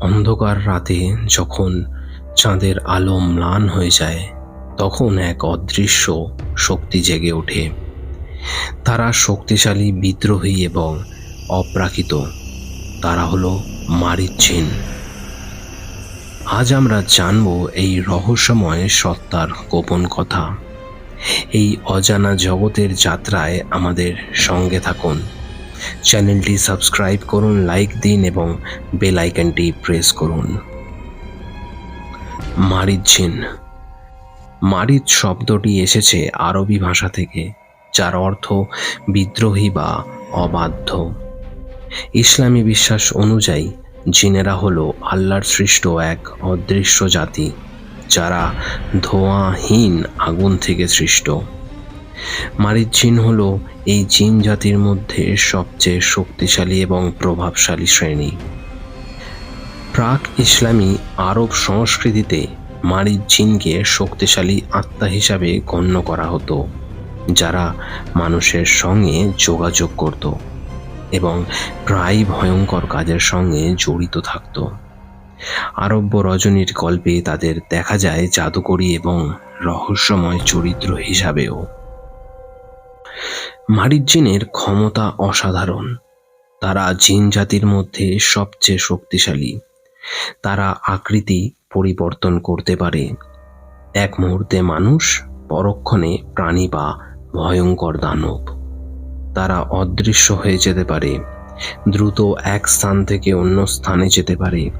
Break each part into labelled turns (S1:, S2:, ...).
S1: অন্ধকার রাতে যখন চাঁদের আলো ম্লান হয়ে যায়, তখন এক অদৃশ্য শক্তি জেগে ওঠে। তারা শক্তিশালী বিদ্রোহী এবং অপ্রাকৃত। তারা হলো মারিচিন আজ আমরা জানব এই রহস্যময় সত্তার গোপন কথা। এই অজানা জগতের যাত্রায় আমাদের সঙ্গে থাকুন। চ্যানেলটি সাবস্ক্রাইব করুন, লাইক দিন এবং বেল আইকনটি প্রেস করুন। মারিচিন মারিচ শব্দটি এসেছে আরবি ভাষা থেকে, যার অর্থ বিদ্রোহী বা অবাধ্য। ইসলামী বিশ্বাস অনুযায়ী, জিনেরা হলো আল্লাহর সৃষ্ট এক অদৃশ্য জাতি, যারা ধোঁয়াহীন আগুন থেকে সৃষ্ট। মারিচ জিন হলো এই জিন জাতির মধ্যে সবচেয়ে শক্তিশালী এবং প্রভাবশালী শ্রেণি। প্রাক ইসলামী আরব সংস্কৃতিতে মারিচ জিনকে শক্তিশালী আত্মা হিসাবে গণ্য করা হতো, যারা মানুষের সঙ্গে যোগাযোগ করত এবং প্রায় ভয়ঙ্কর কাজের সঙ্গে জড়িত থাকত। আরব্য রজনীর গল্পে তাদের দেখা যায় জাদুকরী এবং রহস্যময় চরিত্র হিসাবেও। মারিজিনের ক্ষমতা অসাধারণ। তারা জিন জাতির মধ্যে সবচেয়ে শক্তিশালী। তারা আকৃতি পরিবর্তন করতে পারে। এক মুহূর্তে মানুষ পরক্ষণে প্রাণী বা ভয়ঙ্কর দানব। তারা অদৃশ্য হয়ে যেতে পারে। দ্রুত এক স্থান থেকে অন্য স্থানে যেতে পারে।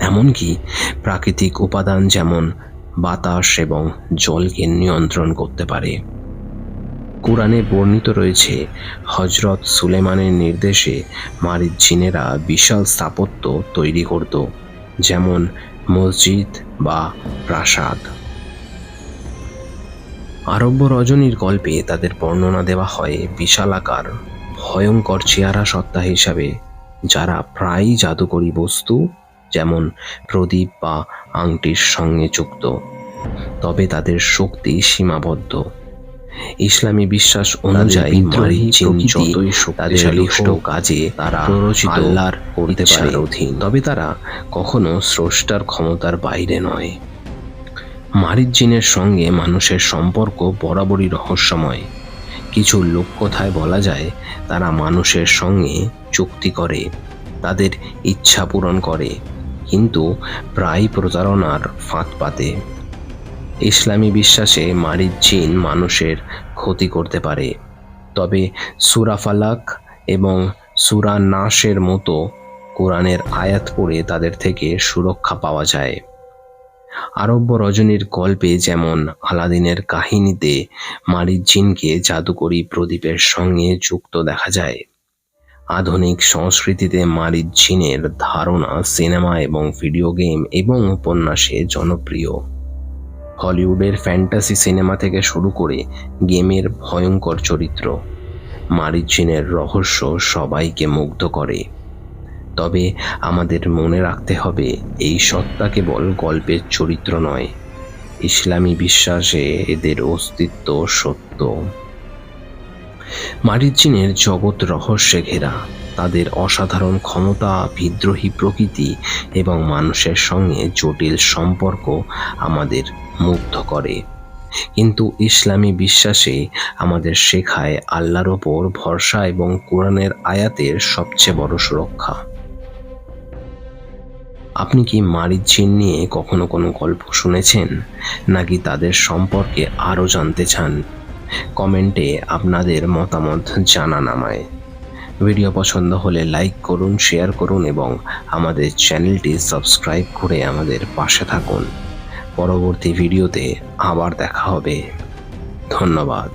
S1: এমনকি প্রাকৃতিক উপাদান যেমন বাতাস এবং জলকে নিয়ন্ত্রণ করতে পারে। কোরআনে বর্ণিত রয়েছে হজরত সুলেমানের নির্দেশে মারিদ জিনেরা বিশাল স্থাপত্য তৈরি করত, যেমন মসজিদ বা প্রাসাদ। আরব্য রজনীর গল্পে তাদের বর্ণনা দেওয়া হয় বিশালাকার, ভয়ঙ্কর চেহারা সত্তা হিসাবে, যারা প্রায়ই জাদুকরী বস্তু, যেমন প্রদীপ বা আংটির সঙ্গে যুক্ত। তবে তাদের শক্তি সীমাবদ্ধ। ইসলামী বিশ্বাস অনুযায়ী মারি যতই শক্তিশালী হোক কাজে তারা প্ররোচিত আল্লাহর করতে পারে। অধীন। তবে তারা কখনো স্রষ্টার ক্ষমতার বাইরে নয়। মারিচ জিনের সঙ্গে মানুষের সম্পর্ক বরাবরই রহস্যময়। কিছু লোককথায় বলা যায় তারা মানুষের সঙ্গে চুক্তি করে তাদের ইচ্ছা পূরণ করে কিন্তু প্রায় প্রতারণার ফাঁদ পাতে। ইসলামী বিশ্বাসে মারিচ জিন মানুষের ক্ষতি করতে পারে। তবে সুরাফালাক এবং সুরা নাসের মতো কোরআনের আয়াত পড়ে তাদের থেকে সুরক্ষা পাওয়া যায়। আরব্য রজনীর গল্পে যেমন আলাদিনের কাহিনীতে মারিচ জিনকে জাদুকরী প্রদীপের সঙ্গে যুক্ত দেখা যায়, আধুনিক সংস্কৃতিতে মারিচ জিনের ধারণা সিনেমা এবং ভিডিও গেম এবং উপন্যাসে জনপ্রিয়। হলিউডের ফ্যান্টাসি সিনেমা থেকে শুরু করে গেমের ভয়ঙ্কর চরিত্র মারিচিনের রহস্য সবাইকে মুগ্ধ করে। তবে আমাদের মনে রাখতে হবে, এই সত্তা কেবল গল্পের চরিত্র নয়, ইসলামী বিশ্বাসে এদের অস্তিত্ব সত্য। মারিচিনের জগৎ রহস্যে ঘেরা তাদের অসাধারণ ক্ষমতা, বিদ্রোহী প্রকৃতি এবং মানুষের সঙ্গে জটিল সম্পর্ক আমাদের মুগ্ধ করে। কিন্তু ইসলামী বিশ্বাসে আমাদের শেখায় আল্লাহর ওপর ভরসা এবং কোরআনের আয়াতের সবচেয়ে বড় সুরক্ষা। আপনি কি জিন নিয়ে কখনো কোনো গল্প শুনেছেন, নাকি তাদের সম্পর্কে আরও জানতে চান? কমেন্টে আপনাদের মতামত জানান আমায়। ভিডিও পছন্দ হলে লাইক করুন শেয়ার করুন এবং আমাদের চ্যানেলটি সাবস্ক্রাইব করে আমাদের পাশে থাকুন। পরবর্তী ভিডিওতে আবার দেখা হবে। ধন্যবাদ।